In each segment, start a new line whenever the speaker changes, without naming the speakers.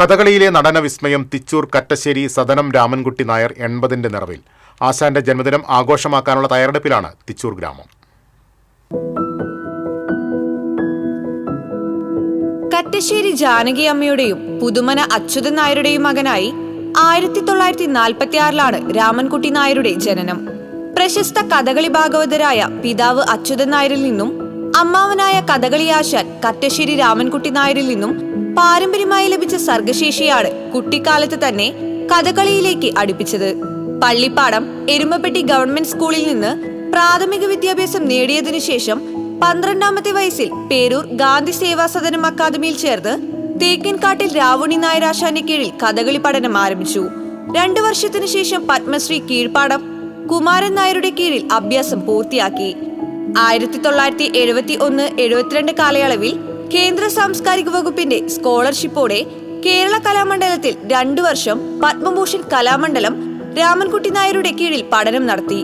കഥകളിയിലെ നടന വിസ്മയം തിച്ചൂർ കറ്റശ്ശേരി സദനം രാമൻകുട്ടി നായർ എൺപതിന്റെ നിറവിൽ. ആശാന്റെ ജന്മദിനം ആഘോഷമാക്കാനുള്ള തയ്യാറെടുപ്പിലാണ് തിച്ചൂർ ഗ്രാമം.
കറ്റശ്ശേരി ജാനകി അമ്മയുടെയും പുതുമന അച്യുതൻ നായരുടെയും മകനായി ആയിരത്തി തൊള്ളായിരത്തി നാൽപ്പത്തി ആറിലാണ് രാമൻകുട്ടി നായരുടെ ജനനം. പ്രശസ്ത കഥകളി ഭാഗവതരായ പിതാവ് അച്യുതൻ നായരിൽ നിന്നും അമ്മാവനായ കഥകളി ആശാൻ കറ്റശ്ശേരി രാമൻകുട്ടി നായരിൽ നിന്നും പാരമ്പര്യമായി ലഭിച്ച സർഗശേഷിയാണ് കുട്ടിക്കാലത്ത് തന്നെ കഥകളിയിലേക്ക് അടുപ്പിച്ചത്. പള്ളിപ്പാടം എരുമപ്പെട്ടി ഗവൺമെന്റ് സ്കൂളിൽ നിന്ന് പ്രാഥമിക വിദ്യാഭ്യാസം നേടിയതിനു ശേഷം പന്ത്രണ്ടാമത്തെ വയസ്സിൽ പേരൂർ ഗാന്ധി സേവാ സദനം അക്കാദമിയിൽ ചേർന്ന് തേക്കിൻകാട്ടിൽ രാവുണി നായരാശാന്റെ കീഴിൽ കഥകളി പഠനം ആരംഭിച്ചു. രണ്ടു വർഷത്തിനു ശേഷം പത്മശ്രീ കീഴ്പ്പാടം കുമാരൻ നായരുടെ കീഴിൽ അഭ്യാസം പൂർത്തിയാക്കി. ആയിരത്തി തൊള്ളായിരത്തി എഴുപത്തി ഒന്ന് എഴുപത്തിരണ്ട് കാലയളവിൽ കേന്ദ്ര സാംസ്കാരിക വകുപ്പിന്റെ സ്കോളർഷിപ്പോടെ കേരള കലാമണ്ഡലത്തിൽ രണ്ടു വർഷം പത്മഭൂഷൺ കലാമണ്ഡലം രാമൻകുട്ടി നായരുടെ കീഴിൽ പഠനം നടത്തി.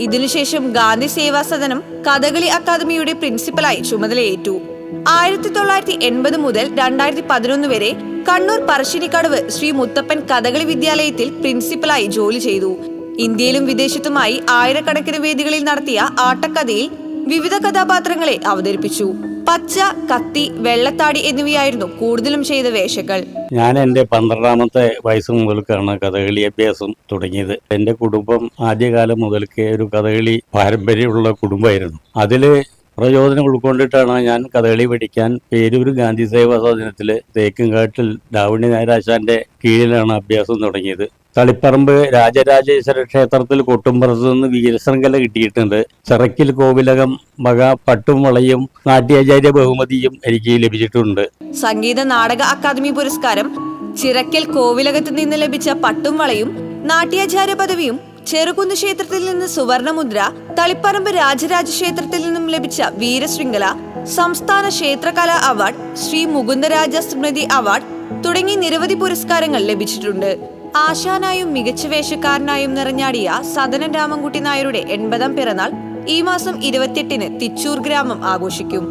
ഇതിനുശേഷം ഗാന്ധി സേവാ സദനം കഥകളി അക്കാദമിയുടെ പ്രിൻസിപ്പലായി ചുമതലയേറ്റു. ആയിരത്തി തൊള്ളായിരത്തി എൺപത് മുതൽ രണ്ടായിരത്തി പതിനൊന്ന് വരെ കണ്ണൂർ പറശ്ശിനിക്കടവ് ശ്രീ മുത്തപ്പൻ കഥകളി വിദ്യാലയത്തിൽ പ്രിൻസിപ്പലായി ജോലി ചെയ്തു. ഇന്ത്യയിലും വിദേശത്തുമായി ആയിരക്കണക്കിന് വേദികളിൽ നടത്തിയ ആട്ടക്കഥയിൽ വിവിധ കഥാപാത്രങ്ങളെ അവതരിപ്പിച്ചു. പച്ച കത്തി വെള്ളത്താടി എന്നിവയായിരുന്നു കൂടുതലും ചെയ്ത വേഷങ്ങൾ.
ഞാൻ എന്റെ പന്ത്രണ്ടാമത്തെ വയസ്സ് മുതൽക്കാണ് കഥകളി അഭ്യാസം തുടങ്ങിയത്. എന്റെ കുടുംബം ആദ്യകാലം മുതൽക്കേ ഒരു കഥകളി പാരമ്പര്യമുള്ള കുടുംബമായിരുന്നു. അതിൽ പ്രചോദനം ഉൾക്കൊണ്ടിട്ടാണ് ഞാൻ കഥകളി പഠിക്കാൻ പേരൂർ ഗാന്ധി സേവാ സദനത്തിൽ തേക്കുംകാട്ടിൽ ഡാവണി നായരാശാന്റെ കീഴിലാണ് അഭ്യാസം തുടങ്ങിയത്. തളിപ്പറമ്പ് രാജരാജേശ്വര ക്ഷേത്രത്തിൽ കൊട്ടുംപുറത്ത് നിന്ന് വീരശൃംഖല കിട്ടിയിട്ടുണ്ട്. ചിറക്കിൽ കോവിലകം വക പട്ടും വളയും നാട്യാചാര്യ ബഹുമതിയും എനിക്ക് ലഭിച്ചിട്ടുണ്ട്.
സംഗീത നാടക അക്കാദമി പുരസ്കാരം ചിറക്കൽ കോവിലകത്ത് നിന്ന് ലഭിച്ച പട്ടുംവളയും നാട്യാചാര്യ പദവിയും ചെറുകുന്ന് ക്ഷേത്രത്തിൽ നിന്ന് സുവർണമുദ്ര തളിപ്പറമ്പ് രാജരാജ ക്ഷേത്രത്തിൽ നിന്നും ലഭിച്ച വീരശൃംഖല സംസ്ഥാന ക്ഷേത്രകലാ അവാർഡ് ശ്രീ മുകുന്ദരാജ സ്മൃതി അവാർഡ് തുടങ്ങി നിരവധി പുരസ്കാരങ്ങൾ ലഭിച്ചിട്ടുണ്ട്. ആശാനായും മികച്ച വേഷക്കാരനായും നിറഞ്ഞാടിയ സദനൻ രാമൻകുട്ടി നായരുടെ എൺപതാം പിറന്നാൾ ഈ മാസം ഇരുപത്തിയെട്ടിന് തിച്ചൂർ ഗ്രാമം ആഘോഷിക്കും.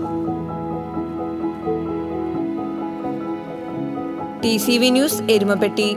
T C V news Erumapetty.